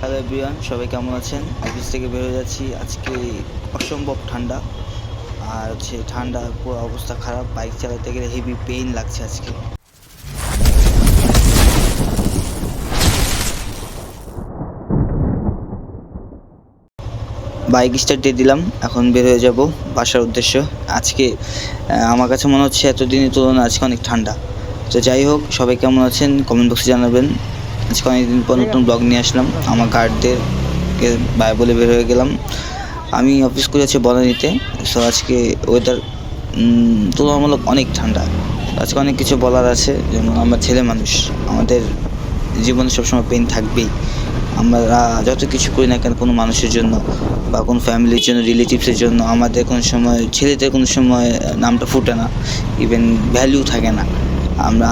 Hello everyone সবাই কেমন আছেন? অফিস থেকে বেরোয় যাচ্ছি। আজকে অসম্ভব ঠান্ডা। আর হচ্ছে ঠান্ডা, পুরো অবস্থা খারাপ। বাইক চালাতে গেলে হেভি পেইন লাগছে আজকে। বাইক স্টার্ট দিয়ে দিলাম। এখন বের হয়ে যাব বাসার উদ্দেশ্য। আজকে আমার কাছে মনে হচ্ছে এতদিনের তুলনায় আজকে অনেক ঠান্ডা। তো যাই হোক, সবাই কেমন আছেন? কমেন্ট বক্সে জানাবেন। আজকে অনেকদিন পর নতুন ব্লগ নিয়ে আসলাম। আমার গার্ডদেরকে বাই বলে বের হয়ে গেলাম। আমি অফিস করে আছি বনানীতে। সো আজকে ওয়েদার তুলনামূলক অনেক ঠান্ডা। আজকে অনেক কিছু বলার আছে। যেমন আমরা ছেলে মানুষ, আমাদের জীবনে সবসময় পেন থাকবেই। আমরা যত কিছু করি না কেন, কোনো মানুষের জন্য বা কোনো ফ্যামিলির জন্য রিলেটিভসের জন্য, আমাদের কোনো সময়, ছেলেদের কোনো সময়, নামটা ফুটে না। ইভেন ভ্যালু থাকে না। আমরা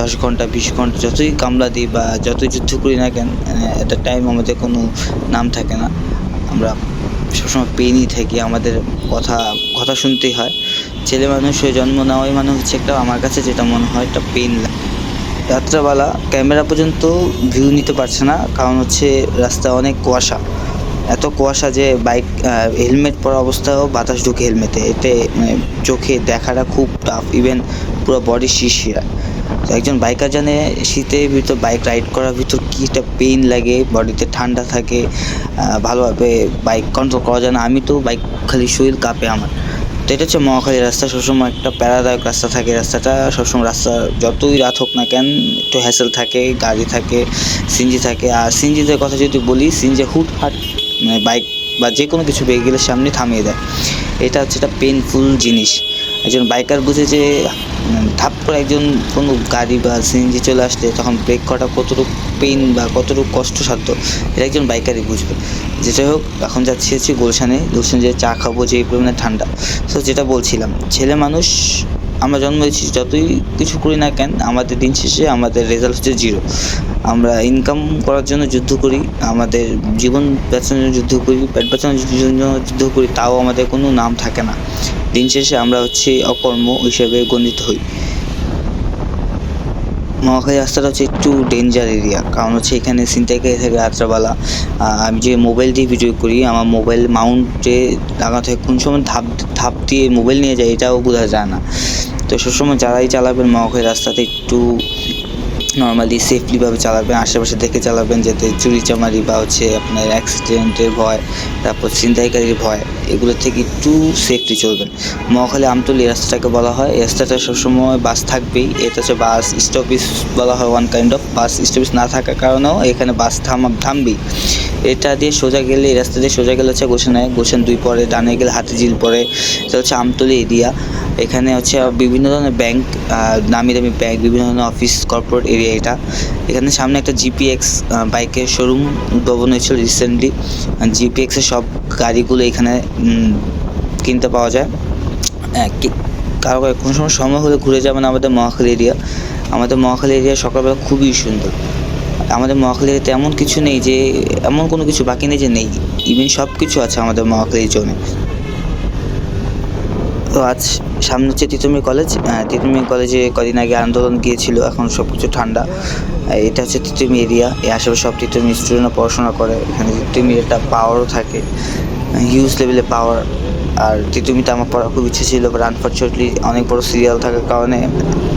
দশ ঘণ্টা, বিশ ঘণ্টা যতই কামলা দিই বা যতই যুদ্ধ করি না কেন এট দ্য টাইম আমাদের কোনো নাম থাকে না। আমরা সবসময় পেনই থাকি, আমাদের কথা কথা শুনতেই হয়। ছেলে মানুষ হয়ে জন্ম নেওয়াই মানে হচ্ছে একটা আমার কাছে যেটা মনে হয় একটা পেন রাত্রাবেলা ক্যামেরা পর্যন্ত ভিউ নিতে পারছে না, কারণ হচ্ছে রাস্তায় অনেক কুয়াশা। এত কুয়াশা যে বাইক হেলমেট পরা অবস্থায়ও বাতাস ঢুকে হেলমেটে এতে মানে চোখে দেখাটা খুব টাফ ইভেন পুরো বডি শিরশিরায় তো একজন বাইকার জানে শীতের ভিতর বাইক রাইড করার ভিতর কী একটা পেইন লাগে বডিতে ঠান্ডা থাকে ভালোভাবে বাইক কন্ট্রোল করা যায় না। আমি তো বাইক খালি শরীর কাঁপে আমার। তো এটা হচ্ছে মহাখালী রাস্তা। সবসময় একটা প্যারাদায়ক রাস্তা থাকে। রাস্তাটা সবসময় রাস্তা যতই রাত হোক না কেন, একটু হ্যাসেল থাকে, গাড়ি থাকে সিনজি থাকে। আর সিনজিদের কথা যদি বলি সিনজি হুটহাট মানে বাইক বা যে কোনো কিছু ভেহিকেলের সামনে থামিয়ে দেয়। এটা হচ্ছে একটা পেনফুল জিনিস। একজন বাইকার বুঝে যে ধাপ করে একজন কোনো গাড়ি বা সিএনজি চলে আসলে তখন ব্রেক করাটা কতটুকু পেইন বা কতটুকু কষ্টসাধ্য, এটা একজন বাইকারই বুঝবে। যেটা হোক, এখন যাচ্ছি হচ্ছে গুলশানে। গুলশানে যে চা খাব যে এই পরিমাণে ঠান্ডা। তো যেটা বলছিলাম, ছেলে মানুষ, আমরা জন্ম হয়েছি যতই কিছু করি না কেন, আমাদের দিন শেষে আমাদের রেজাল্ট হচ্ছে জিরো আমরা ইনকাম করার জন্য যুদ্ধ করি, আমাদের জীবন বাঁচানোর জন্য যুদ্ধ করি, পেট বাঁচানোর জন্য যুদ্ধ করি, তাও আমাদের কোনো নাম থাকে না। দিন শেষে আমরা হচ্ছে অকর্ম হিসেবে গণিত হই। মহাখালী রাস্তাটা হচ্ছে একটু ডেঞ্জার এরিয়া কারণ হচ্ছে এখানে ছিনতাইকারী থাকে রাত্রাবেলা। আমি যে মোবাইল দিয়ে ভিডিও করি, আমার মোবাইল মাউন্টে লাগানো থাকে, কোন সময় ধাপ ধাপ দিয়ে মোবাইল নিয়ে যায়, এটাও বোঝা যায় না। তো সবসময় যারাই চালাবেন মহাখালী রাস্তাতে একটু নর্মালি সেফলিভাবে চালাবেন, আশেপাশে দেখে চালাবেন যাতে চুরি চামারি বা হচ্ছে আপনার অ্যাক্সিডেন্টের ভয়, তারপর ছিনতাইকারীর ভয়, এগুলো থেকে একটু সেফলি চলবেন। মহাখালী আমতলি রাস্তাটাকে বলা হয়। এই রাস্তাটা সবসময় বাস থাকবেই। এটা হচ্ছে বাস স্টপিস বলা হয় ওয়ান কাইন্ড অফ বাস স্টপিস না থাকার কারণেও এখানে বাস থামা, থামবেই। এটা দিয়ে সোজা গেলে, এই রাস্তা দিয়ে সোজা গেলে হচ্ছে গোসানে গোসান দুই পরে, ডানে গেলে হাতিঝিল পরে, এটা হচ্ছে আমতলি এরিয়া। এখানে হচ্ছে বিভিন্ন ধরনের ব্যাংক নামি দামি ব্যাংক বিভিন্ন ধরনের অফিস কর্পোরেট এরিয়া এটা। এখানে সামনে একটা জিপিএক্স বাইকের শোরুম উদ্ভাবন হয়েছিল রিসেন্টলি জিপিএক্সের সব গাড়িগুলো এখানে কিনতে পাওয়া যায়। হ্যাঁ, কারও কোনো সময় সময় হলে ঘুরে যাবেন আমাদের মহাখালী এরিয়া আমাদের মহাখালী এরিয়া সকালবেলা খুবই সুন্দর। আমাদের মহাখালী এরিয়াতে এমন কিছু নেই যে এমন কোনো কিছু বাকি নেই যে নেই। ইভেন সব কিছু আছে আমাদের মহাখালী জোনে তো আজ সামনে হচ্ছে তিতুমি কলেজ তিতুমি কলেজে কদিন আগে আন্দোলন গিয়েছিল, এখন সব কিছু ঠান্ডা এটা হচ্ছে তিতুমি এরিয়া এই আশেপাশে সব তিতুমি স্টুডেন্টরা পড়াশোনা করে। এখানে তিতুমি একটা পাওয়ারও থাকে হিউজ লেভেলে পাওয়ার আর তিতুমিতে আমার পড়ার খুব ইচ্ছে ছিল বাট আনফর্চুনেটলি অনেক বড় সিরিয়াল থাকার কারণে,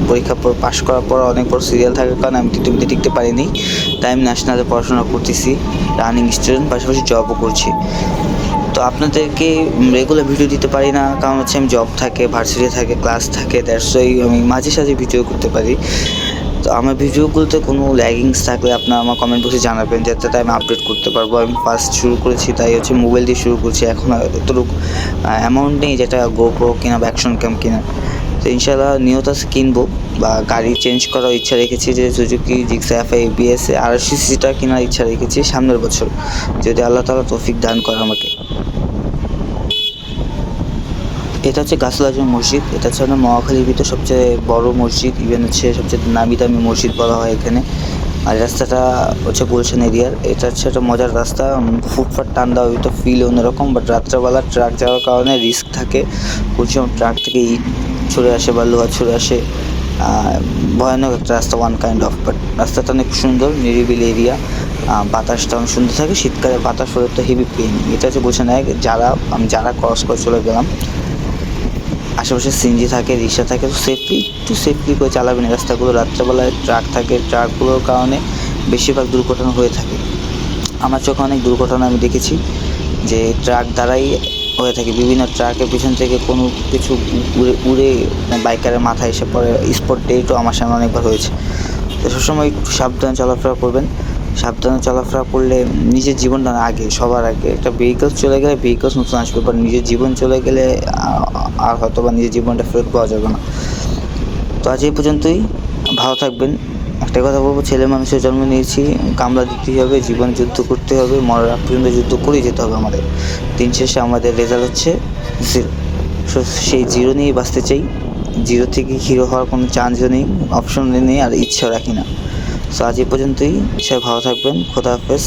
পরীক্ষা পর পাশ করার পর অনেক বড় সিরিয়াল থাকার কারণে আমি তিতুমিতে টিকতে পারিনি। তাই আমি ন্যাশনালে পড়াশোনা করতেছি রানিং স্টুডেন্ট পাশাপাশি জবও করছি। তো আপনাদেরকে রেগুলার ভিডিও দিতে পারি না, কারণ হচ্ছে আমি জব থাকে ভার্সিটি থাকে ক্লাস থাকে ওই আমি মাঝে সাঝে ভিডিও করতে পারি। তো আমার ভিডিওগুলোতে কোনো ল্যাগিংস থাকলে আপনারা আমার কমেন্ট বক্সে জানাবেন যাতে আমি আপডেট করতে পারব। আমি ফার্স্ট শুরু করেছি, তাই হচ্ছে মোবাইল দিয়ে শুরু করছি, এখন এতটুকু অ্যামাউন্ট নেই যেটা গোপ্রো কিনা বা অ্যাকশন ক্যাম কিনা। তো ইনশাল্লাহ নিয়ত কিনবো। বা গাড়ি চেঞ্জ করার ইচ্ছা রেখেছি যে Suzuki Gixxer F I ABS আর সিসিটা কেনার ইচ্ছা রেখেছি সামনের বছর। যদি আল্লাহ তালা তৌফিক দান করে আমাকে। এটা হচ্ছে গাছল আজম মসজিদ। এটা হচ্ছে আমাদের মহাখালীর ভিতর সবচেয়ে বড় মসজিদ। ইভেন হচ্ছে সবচেয়ে নামি দামি মসজিদ বলা হয় এখানে। আর রাস্তাটা হচ্ছে গুলশান এরিয়ার। এটা হচ্ছে একটা মজার রাস্তা। ফুটপাত টান দেওয়া হয়তো ফিল অন্যরকম বাট রাত্রেবেলা ট্রাক যাওয়ার কারণে রিস্ক থাকে। প্রচুর ট্রাক থেকে ইট ছড়ে আসে বা লোহা ছড়ে আসে। ভয়ানক একটা রাস্তা ওয়ান কাইন্ড অফ বাট রাস্তাটা অনেক সুন্দর, নিরিবিলি এরিয়া বাতাসটা অনেক সুন্দর থাকে, শীতকালে বাতাস হলে তো হেভি পেন এটা হচ্ছে বোঝা নেয় যারা, আমি যারা ক্রস করে চলে গেলাম, আশেপাশে সিনজি থাকে, রিক্সা থাকে, তো সেফলি একটু সেফলি করে চালাবেন রাস্তাগুলো। রাত্রেবেলায় ট্রাক থাকে ট্রাকগুলোর কারণে বেশিরভাগ দুর্ঘটনা হয়ে থাকে। আমার চোখে অনেক দুর্ঘটনা আমি দেখেছি, যে ট্রাক দ্বারাই হয়ে থাকে। বিভিন্ন ট্রাকের পিছন থেকে কোনো কিছু উড়ে উড়ে বাইকারের মাথায় এসে পড়ে। স্পট ডেটও আমার সামনে অনেকবার হয়েছে। তো সবসময় একটু সাবধানে চলাফেরা করবেন। সাবধানে চলাফেরা করলে নিজের জীবনটা আগে, সবার আগে। একটা ভেহিকলস চলে গেলে ভেহিকলস নতুন আসবে বাট নিজের জীবন চলে গেলে আর হয়তো বা নিজের জীবনটা ফেরত পাওয়া যাবে না। তো আজ এই পর্যন্তই। ভালো থাকবেন। একটা কথা বলব, ছেলে মানুষের জন্ম নিয়েছি, কামলা দিতেই হবে, জীবন যুদ্ধ করতে হবে, মরার আগ পর্যন্ত যুদ্ধ করেই যেতে হবে আমাদের। দিন শেষে আমাদের রেজাল্ট হচ্ছে জিরো সো সেই জিরো নিয়েই বাঁচতে চাই। জিরো থেকে হিরো হওয়ার কোনো চান্সও নেই অপশন নেই, আর ইচ্ছাও রাখি না। সো আজ এই পর্যন্তই। সবাই ভালো থাকবেন। খোদা হাফেজ।